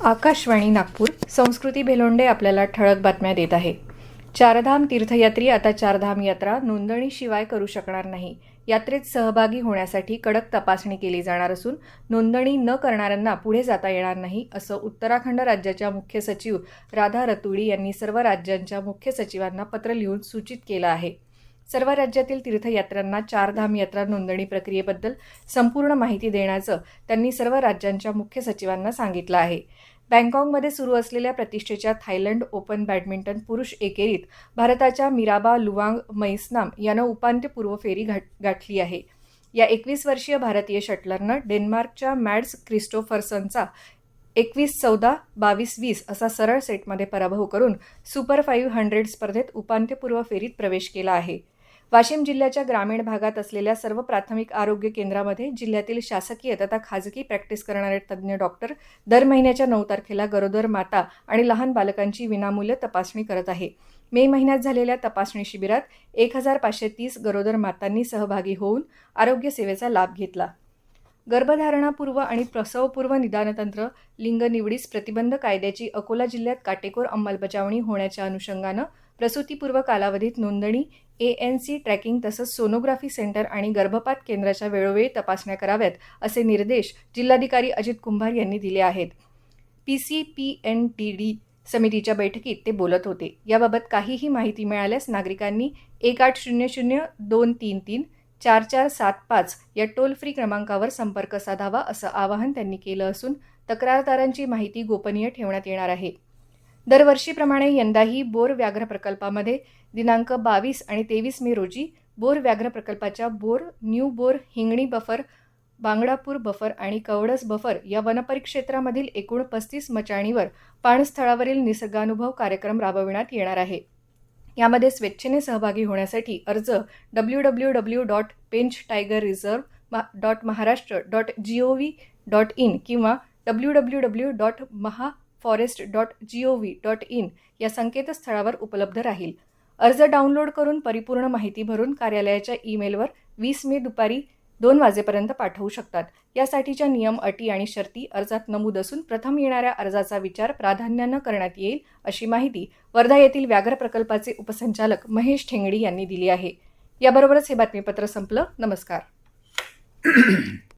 आकाशवाणी नागपूर संस्कृती भेलोंडे आपल्याला ठळक बातम्या देत आहे. चारधाम तीर्थयात्री आता चारधाम यात्रा नोंदणीशिवाय करू शकणार नाही. यात्रेत सहभागी होण्यासाठी कडक तपासणी केली जाणार असून नोंदणी न करणाऱ्यांना पुढे जाता येणार नाही असं उत्तराखंड राज्याच्या मुख्य सचिव राधा रतुडी यांनी सर्व राज्यांच्या मुख्य सचिवांना पत्र लिहून सूचित केलं आहे. सर्व राज्यातील तीर्थयात्रांना चारधाम यात्रा नोंदणी प्रक्रियेबद्दल संपूर्ण माहिती देण्याचं त्यांनी सर्व राज्यांच्या मुख्य सचिवांना सांगितलं आहे. बँकॉकमध्ये सुरू असलेल्या प्रतिष्ठेच्या थायलंड ओपन बॅडमिंटन पुरुष एकेरीत भारताच्या मिराबा लुवांग मैस्नाम यानं उपांत्यपूर्व फेरी गाठ गाठली आहे. या एकवीस वर्षीय भारतीय शटलरनं डेन्मार्कच्या मॅड्स क्रिस्टोफरसनचा एकवीस चौदा बावीस वीस असा सरळ सेटमध्ये पराभव करून सुपर फाईव्ह हंड्रेड स्पर्धेत उपांत्यपूर्व फेरीत प्रवेश केला आहे. वाशिम जिल्ह्याच्या ग्रामीण भागात असलेल्या सर्व प्राथमिक आरोग्य केंद्रामध्ये जिल्ह्यातील शासकीय तथा खाजगी प्रॅक्टिस करणारे तज्ज्ञ डॉक्टर दर महिन्याच्या नऊ तारखेला गरोदर माता आणि लहान बालकांची विनामूल्य तपासणी करत आहे. मे महिन्यात झालेल्या तपासणी शिबिरात एक हजार पाचशे तीस गरोदर मातांनी सहभागी होऊन आरोग्य सेवेचा लाभ घेतला. गर्भधारणापूर्व आणि प्रसवपूर्व निदानतंत्र लिंग निवडीस प्रतिबंध कायद्याची अकोला जिल्ह्यात काटेकोर अंमलबजावणी होण्याच्या अनुषंगानं प्रसूतीपूर्व कालावधीत नोंदणी ए एन सी ट्रॅकिंग तसंच सोनोग्राफी सेंटर आणि गर्भपात केंद्राच्या वेळोवेळी तपासण्या कराव्यात असे निर्देश जिल्हाधिकारी अजित कुंभार यांनी दिले आहेत. P C P N D T समितीच्या बैठकीत ते बोलत होते. याबाबत काहीही माहिती मिळाल्यास नागरिकांनी एक आठ शून्य शून्य दोन तीन तीन चार चार सात पाच या टोल फ्री क्रमांकावर संपर्क साधावा असं आवाहन त्यांनी केलं असून तक्रारदारांची माहिती गोपनीय ठेवण्यात येणार आहे. दरवर्षीप्रमाणे यंदाही बोर व्याघ्र प्रकल्पामध्ये दिनांक बावीस आणि तेवीस मे रोजी बोर व्याघ्र प्रकल्पाच्या Bor new Bor Hingani buffer Bangdapur buffer आणि कवडस बफर या वनपरिक्षेत्रामधील एकूण पस्तीस मचाणीवर पाणस्थळावरील निसर्गानुभव कार्यक्रम राबविण्यात येणार आहे. यामध्ये स्वेच्छेने सहभागी होण्यासाठी अर्ज W W W dot Pench tiger reserve dot Maharashtra dot G O V dot in किंवा W W W dot Maha forest dot G O V dot in या संकेतस्थळावर उपलब्ध राहील. अर्ज डाउनलोड करून परिपूर्ण माहिती भरून कार्यालयाच्या ईमेलवर वीस मे दुपारी दोन वाजेपर्यंत पाठवू शकतात. यासाठीच्या नियम अटी आणि शर्ती अर्जात नमूद असून प्रथम येणाऱ्या अर्जाचा विचार प्राधान्यानं करण्यात येईल अशी माहिती वर्धा येथील व्याघ्र प्रकल्पाचे उपसंचालक महेश ठेंगडी यांनी दिली आहे. याबरोबरच हे बातमीपत्र संपलं. नमस्कार.